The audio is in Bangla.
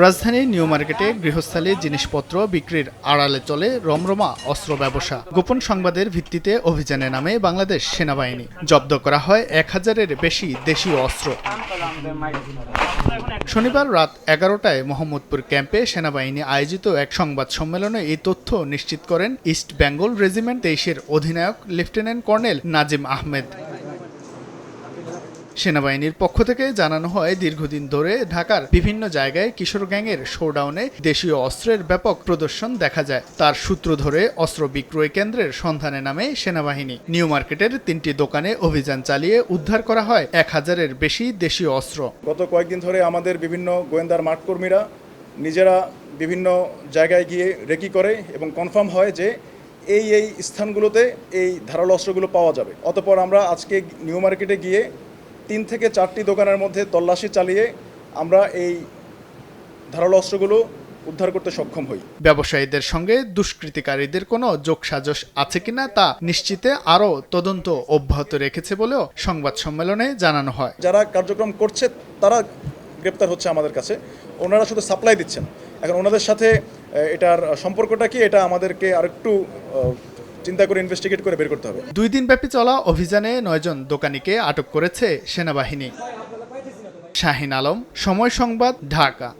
রাজধানীর নিউ মার্কেটে গৃহস্থালী জিনিসপত্র বিক্রির আড়ালে চলে রমরমা অস্ত্র ব্যবসা। গোপন সংবাদের ভিত্তিতে অভিযানে নামে বাংলাদেশ সেনাবাহিনী। জব্দ করা হয় এক হাজারের বেশি দেশীয় অস্ত্র। শনিবার রাত এগারোটায় মোহাম্মদপুর ক্যাম্পে সেনাবাহিনী আয়োজিত এক সংবাদ সম্মেলনে এই তথ্য নিশ্চিত করেন ইস্ট বেঙ্গল রেজিমেন্ট তেইশের অধিনায়ক লেফটেন্যান্ট কর্নেল নাজিম আহমেদ। সেনাবাহিনীর পক্ষ থেকে জানানো হয়, দীর্ঘদিন ধরে ঢাকার বিভিন্ন জায়গায় কিশোর গ্যাংয়ের শোডাউনে দেশীয় অস্ত্রের ব্যাপক প্রদর্শন দেখা যায়। তার সূত্র ধরে, অস্ত্র বিক্রয় কেন্দ্রের সন্ধানে নামে সেনাবাহিনী। নিউ মার্কেটের তিনটি দোকানে অভিযান চালিয়ে উদ্ধার করা হয় এক হাজারের বেশি দেশীয় অস্ত্র। গত কয়েকদিন ধরে আমাদের বিভিন্ন গোয়েন্দার মাঠকর্মীরা নিজেরা বিভিন্ন জায়গায় গিয়ে রেকি করে এবং কনফার্ম হয় যে এই এই স্থানগুলোতে এই ধারালো অস্ত্রগুলো পাওয়া যাবে। অতপর আমরা আজকে নিউ মার্কেটে গিয়ে তিন থেকে চারটি দোকানের মধ্যে তল্লাশি চালিয়ে আমরা এই ধারালো অস্ত্রগুলো উদ্ধার করতে সক্ষম হই। ব্যবসায়ীদের সঙ্গে দুষ্কৃতিকারীদের কোনো যোগসাজশ আছে কিনা তা নিশ্চিতে আরও তদন্ত অব্যাহত রেখেছে বলেও সংবাদ সম্মেলনে জানানো হয়। যারা কার্যক্রম করছে তারা গ্রেপ্তার হচ্ছে আমাদের কাছে। ওনারা শুধু সাপ্লাই দিচ্ছেন। এখন ওনাদের সাথে এটার সম্পর্কটা কি? এটা আমাদেরকে আরেকটু চিন্তা করে ইনভেস্টিগেট করে বের করতে হবে। দুই দিন ব্যাপী চলা অভিযানে নয়জন দোকানিকে আটক করেছে সেনাবাহিনী। শাহিন আলম, সময় সংবাদ, ঢাকা।